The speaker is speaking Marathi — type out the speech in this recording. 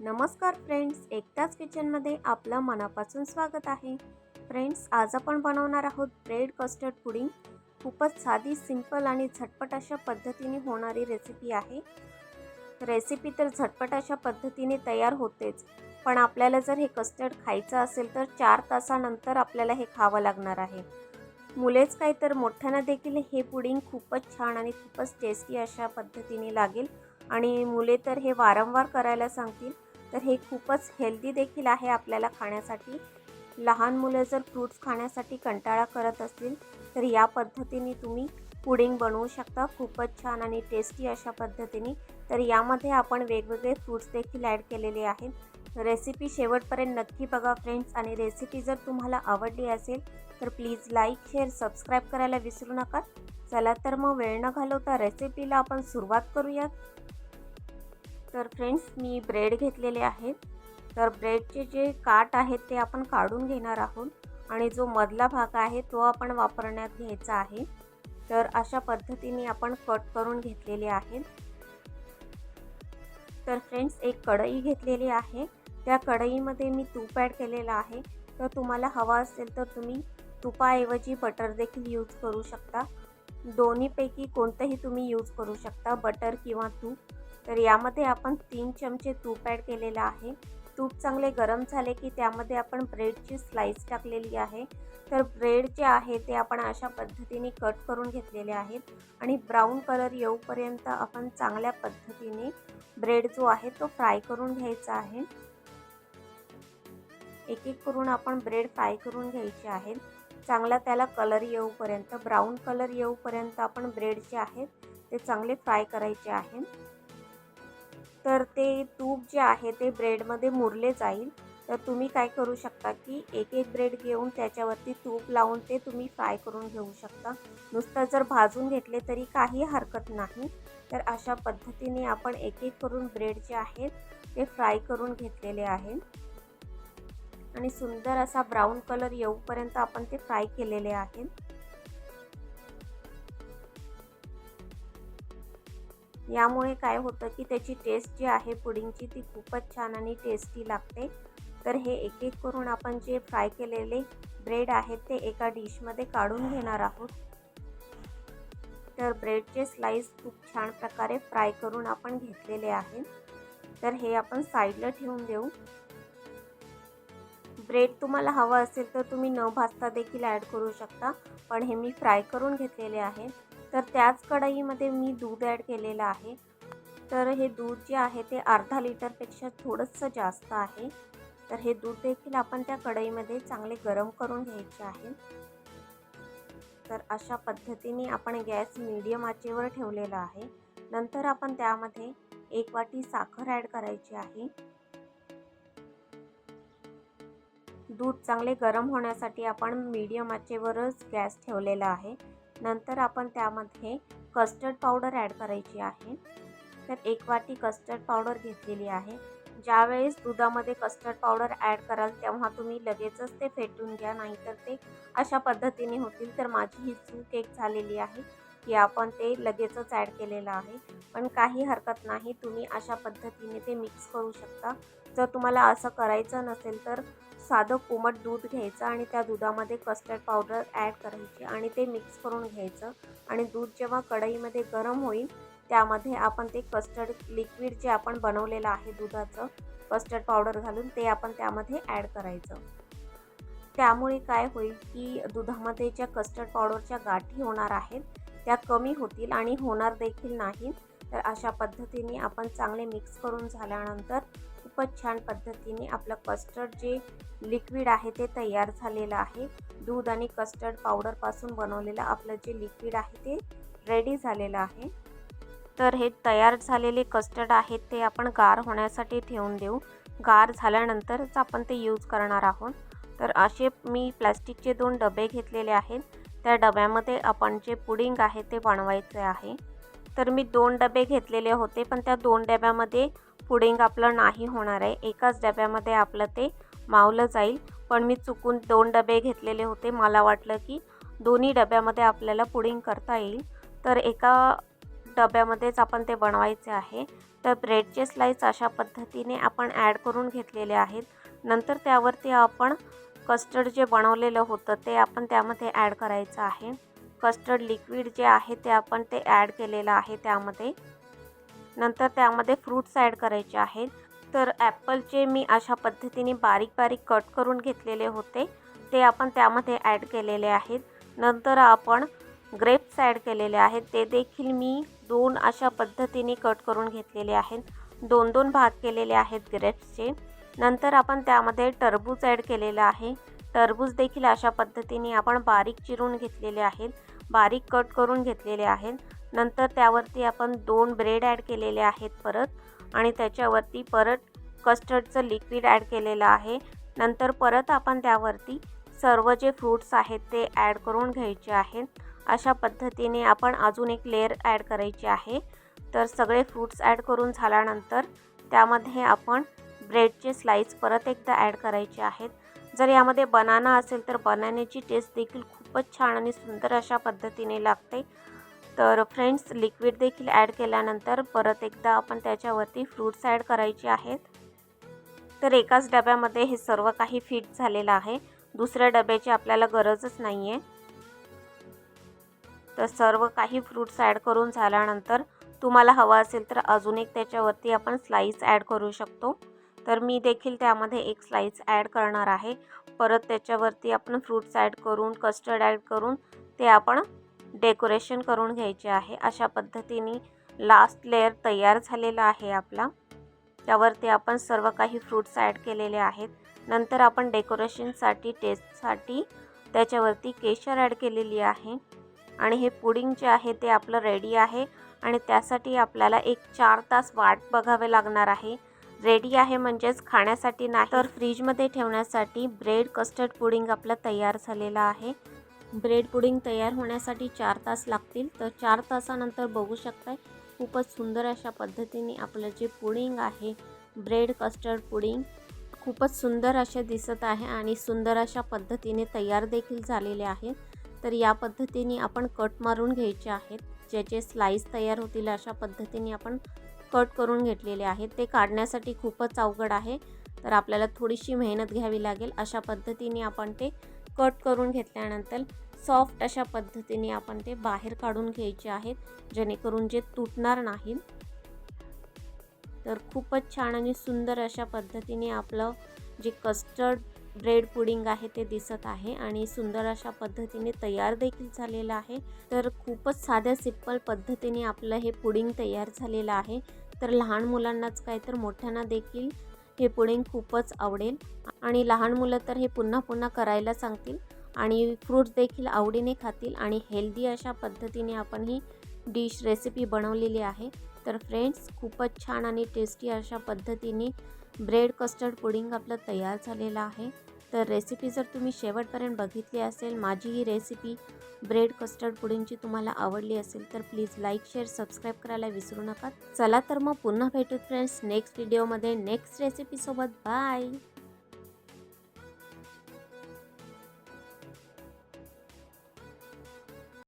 नमस्कार फ्रेंड्स एकटाच किचनमध्ये आपलं मनापासून स्वागत आहे. फ्रेंड्स आज आपण बनवणार आहोत ब्रेड कस्टर्ड पुडिंग. खूपच साधी सिंपल आणि झटपट अशा पद्धतीने होणारी रेसिपी आहे. रेसिपी तर झटपट अशा पद्धतीने तयार होतेच पण आपल्याला जर हे कस्टर्ड खायचं असेल तर चार तासानंतर आपल्याला हे खावं लागणार आहे. मुलेच काय तर मोठ्यांना देखील हे पुडिंग खूपच छान आणि खूपच टेस्टी अशा पद्धतीने लागेल. आणि मुले तर हे वारंवार करायला सांगतील. तर हे खूपच हेल्दी देखील आहे आपल्याला खाण्यासाठी. लहान मुलं जर फ्रूट्स खाण्यासाठी कंटाळा करत असतील तर या पद्धतीने तुम्ही पुडिंग बनवू शकता. खूपच छान आणि टेस्टी अशा पद्धतीने. तर यामध्ये आपण वेगवेगळे फ्रूट्स देखील ॲड केलेले आहेत. रेसिपी शेवटपर्यंत नक्की बघा फ्रेंड्स आणि रेसिपी जर तुम्हाला आवडली असेल तर प्लीज लाईक शेअर सबस्क्राईब करायला विसरू नका. चला तर मग वेळ न घालवता रेसिपीला आपण सुरुवात करूयात. तर फ्रेंड्स मी ब्रेड घेतलेले आहेत. तर ब्रेडचे जे काट आहेत ते आपण काढून घेणार आहोत आणि जो मधला भाग आहे तो आपण वापरण्यात घ्यायचा आहे. तर अशा पद्धतीने आपण कट करून घेतलेले आहेत. तर फ्रेंड्स एक कढई घेतलेली आहे. त्या कढईमध्ये मी तूप ॲड केलेलं आहे. तर तुम्हाला हवा असेल तर तुम्ही तुपाऐवजी बटर देखील यूज करू शकता. दोन्हीपैकी कोणतंही तुम्ही यूज करू शकता बटर किंवा तूप. तर यामध्ये आपण तीन चमचे तूप ॲड केलेलं आहे. तूप चांगले गरम झाले की त्यामध्ये आपण ब्रेडची स्लाईस टाकलेली आहे. तर ब्रेड जे आहे ते आपण अशा पद्धतीने कट करून घेतलेले आहेत आणि ब्राऊन कलर येऊपर्यंत आपण चांगल्या पद्धतीने ब्रेड जो आहे तो फ्राय करून घ्यायचा आहे. एक एक करून आपण ब्रेड फ्राय करून घ्यायचे आहेत. चांगला त्याला कलर येऊपर्यंत ब्राऊन कलर येऊपर्यंत आपण ब्रेड जे आहेत ते चांगले फ्राय करायचे आहेत. तर ते तूप जे आहे ते ब्रेडमध्ये मुरले जाईल. तर तुम्ही काय करू शकता की एक एक ब्रेड घेऊन त्याच्यावरती तूप लावून ते तुम्ही फ्राय करून घेऊ शकता. नुसतं जर भाजून घेतले तरी काही हरकत नाही. तर अशा पद्धतीने आपण एक एक करून ब्रेड जे आहेत ते फ्राय करून घेतलेले आहेत आणि सुंदर असा ब्राऊन कलर येऊपर्यंत आपण ते फ्राय केलेले आहेत यामुळे काय होतं की त्याची टेस्ट जी आहे पुडिंगची ती खूपच छान आणि टेस्टी लागते. तर हे एक एक करून आपण जे फ्राय केलेले ब्रेड आहेत ते एका डिशमध्ये काढून घेणार आहोत. तर ब्रेडचे स्लाईस खूप छान प्रकारे फ्राय करून आपण घेतलेले आहेत. तर हे आपण साईडला ठेवून देऊ. ब्रेड तुम्हाला हवं असेल तर तुम्ही न भाजता देखील ॲड करू शकता पण हे मी फ्राय करून घेतलेले आहे तर त्याच कढईमध्ये मी दूध ॲड केलेलं आहे. तर हे दूध जे आहे ते अर्धा लिटरपेक्षा थोडंसं जास्त आहे. तर हे दूध देखील आपण त्या कढईमध्ये चांगले गरम करून घ्यायचे आहे. तर अशा पद्धतीने आपण गॅस मीडियम आचेवर ठेवलेला आहे. नंतर आपण त्यामध्ये एक वाटी साखर ॲड करायची आहे. दूध चांगले गरम होण्यासाठी आपण मीडियम आचेवरच गॅस ठेवलेला आहे. नंतर आपण त्यामध्ये कस्टर्ड पावडर ॲड करायची आहे. तर एक वाटी कस्टर्ड पावडर घेतलेली आहे. ज्यावेळेस दुधामध्ये कस्टर्ड पावडर ॲड कराल तेव्हा तुम्ही लगेचच ते फेटून घ्या नाहीतर ते अशा पद्धतीने होतील. तर माझी ही चूक एक झालेली आहे की आपण ते लगेचच ॲड केलेलं आहे. पण काही हरकत नाही तुम्ही अशा पद्धतीने ते मिक्स करू शकता. जर तुम्हाला असं करायचं नसेल तर साधं कोमट दूध घ्यायचं आणि त्या दुधामध्ये कस्टर्ड पावडर ॲड करायची आणि ते मिक्स करून घ्यायचं. आणि दूध जेव्हा कढईमध्ये गरम होईल त्यामध्ये आपण ते कस्टर्ड लिक्विड जे आपण बनवलेलं आहे दुधाचं कस्टर्ड पावडर घालून ते आपण त्यामध्ये ॲड करायचं. त्यामुळे काय होईल की दुधामध्ये ज्या कस्टर्ड पावडरच्या गाठी होणार आहेत त्या कमी होतील आणि होणार देखील नाही तर अशा पद्धतीने आपण चांगले मिक्स करून झाल्यानंतर खूपच छान पद्धतीने आपलं कस्टर्ड जे लिक्विड आहे ते तयार झालेलं आहे. दूध आणि कस्टर्ड पावडरपासून बनवलेलं आपलं जे लिक्विड आहे ते रेडी झालेलं आहे. तर हे तयार झालेले कस्टर्ड आहेत ते आपण गार होण्यासाठी ठेवून देऊ. गार झाल्यानंतरच आपण ते यूज करणार आहोत. तर असे मी प्लॅस्टिकचे दोन डबे घेतलेले आहेत. त्या डब्यामध्ये आपण जे पुडिंग आहे ते बनवायचे आहे. तर मी दोन डबे घेतलेले होते पण त्या दोन डब्यामध्ये पुडिंग आपलं नाही होणार आहे. एकाच डब्यामध्ये आपलं ते मावलं जाईल. पण मी चुकून दोन डबे घेतलेले होते. मला वाटलं की दोन्ही डब्यामध्ये आपल्याला पुडिंग करता येईल. तर एका डब्यामध्येच आपण ते बनवायचे आहे. तर ब्रेडचे स्लाईस अशा पद्धतीने आपण ॲड करून घेतलेले आहेत. नंतर त्यावरती आपण कस्टर्ड जे बनवलेलं होतं ते आपण त्यामध्ये ॲड करायचं आहे. कस्टर्ड लिक्विड जे आहे ते आपण ते ॲड केलेलं आहे त्यामध्ये. नंतर त्यामध्ये फ्रूट्स ॲड करायचे आहेत. तर ॲपलचे मी अशा पद्धतीने बारीक बारीक कट करून घेतलेले होते. ते आपण त्यामध्ये ॲड केलेले आहेत. नंतर आपण ग्रेप्स ॲड केलेले आहेत. ते देखील मी दोन अशा पद्धतीने कट करून घेतलेले आहेत. दोन दोन भाग केलेले आहेत ग्रेप्सचे नंतर आपण त्यामध्ये टरबूज ॲड केलेलं आहे. टरबूज देखील अशा पद्धतीने आपण बारीक चिरून घेतलेले आहेत बारीक कट करून घेतलेले आहेत. नंतर त्यावरती आपण दोन ब्रेड ॲड केलेले आहेत परत आणि त्याच्यावरती परत कस्टर्डचं लिक्विड ॲड केलेलं आहे. नंतर परत आपण त्यावरती सर्व जे फ्रूट्स आहेत ते ॲड करून घ्यायचे आहेत. अशा पद्धतीने आपण अजून एक लेअर ॲड करायची आहे. तर सगळे फ्रूट्स ॲड करून झाल्यानंतर त्यामध्ये आपण ब्रेडचे स्लाईस परत एकदा ॲड करायचे आहेत. जर यामध्ये बनाना असेल तर बनाण्याची टेस्ट देखील खूपच छान आणि सुंदर अशा पद्धतीने लागते. तर फ्रेंड्स लिक्विड देखील ॲड केल्यानंतर परत एकदा आपण त्याच्यावरती फ्रूट्स ॲड करायचे आहेत. तर एकाच डब्यामध्ये हे सर्व काही फिट झालेलं आहे. दुसऱ्या डब्याची आपल्याला गरजच नाही आहे तर सर्व काही फ्रूट्स ॲड करून झाल्यानंतर तुम्हाला हवा असेल तर अजून एक त्याच्यावरती आपण स्लाईस ॲड करू शकतो. तर मी देखील त्यामध्ये एक स्लाईस ॲड करणार आहे. परत त्याच्यावरती आपण फ्रूट्स ॲड करून कस्टर्ड ॲड करून ते आपण डेकोरेशन करून घ्यायचे आहे. अशा पद्धतीने लास्ट लेअर तयार झालेला आहे आपला. त्यावरती आपण सर्व काही फ्रूट्स ॲड केलेले आहेत. नंतर आपण डेकोरेशनसाठी टेस्टसाठी त्याच्यावरती केशर ॲड केलेली आहे. आणि हे पुडिंग जे आहे ते आपलं रेडी आहे. आणि त्यासाठी आपल्याला एक चार तास वाट बघावे लागणार आहे. रेडी आहे म्हणजेच खाण्यासाठी नाही. तर फ्रीजमध्ये ठेवण्यासाठी ब्रेड कस्टर्ड पुडिंग आपलं तयार झालेलं आहे. ब्रेड पुडिंग तयार होण्यासाठी चार तास लागतील. तर चार तासानंतर बघू शकताय खूपच सुंदर अशा पद्धतीने आपलं जे पुडिंग आहे ब्रेड कस्टर्ड पुडिंग खूपच सुंदर असे दिसत आहे आणि सुंदर अशा पद्धतीने तयार देखील झालेले आहेत तर या पद्धतीने आपण कट मारून घ्यायचे आहेत. ज्याचे स्लाईस तयार होतील अशा पद्धतीने आपण कट करून घेतलेले आहेत. ते काढण्यासाठी खूपच अवघड आहे. तर आपल्याला थोडीशी मेहनत घ्यावी लागेल. अशा पद्धतीने आपण ते कट करून घेतल्यानंतर सॉफ्ट अशा पद्धतीने आपण ते बाहेर काढून घ्यायचे आहेत जेणेकरून जे तुटणार नाहीत तर खूपच छान आणि सुंदर अशा पद्धतीने आपलं जे कस्टर्ड ब्रेड पुडिंग आहे ते दिसत आहे आणि सुंदर अशा पद्धतीने तयार देखील झालेलं आहे. तर खूपच साध्या सिंपल पद्धतीने आपलं हे पुडिंग तयार झालेलं आहे. तर लहान मुलांनाच काय तर मोठ्यांना देखील हे पुडिंग खूपच आवडेल. आणि लहान मुलं तर हे पुन्हा पुन्हा करायला सांगतील आणि फ्रूट्स देखील आवडीने खातील आणि हेल्दी अशा पद्धतीने आपण ही डिश रेसिपी बनवलेली आहे. तर फ्रेंड्स खूपच छान आणि टेस्टी अशा पद्धतीने ब्रेड कस्टर्ड पुडिंग आपलं तयार झालेलं आहे. तर रेसिपी जर तुम्ही शेवटपर्यंत बघितली असेल माझी ही रेसिपी ब्रेड कस्टर्ड पुडिंगची तुम्हाला आवडली असेल तर प्लीज लाईक शेअर सबस्क्राईब करायला विसरू नका. चला तर मग पुन्हा भेटू फ्रेंड्स नेक्स्ट व्हिडिओमध्ये नेक्स्ट रेसिपीसोबत बाय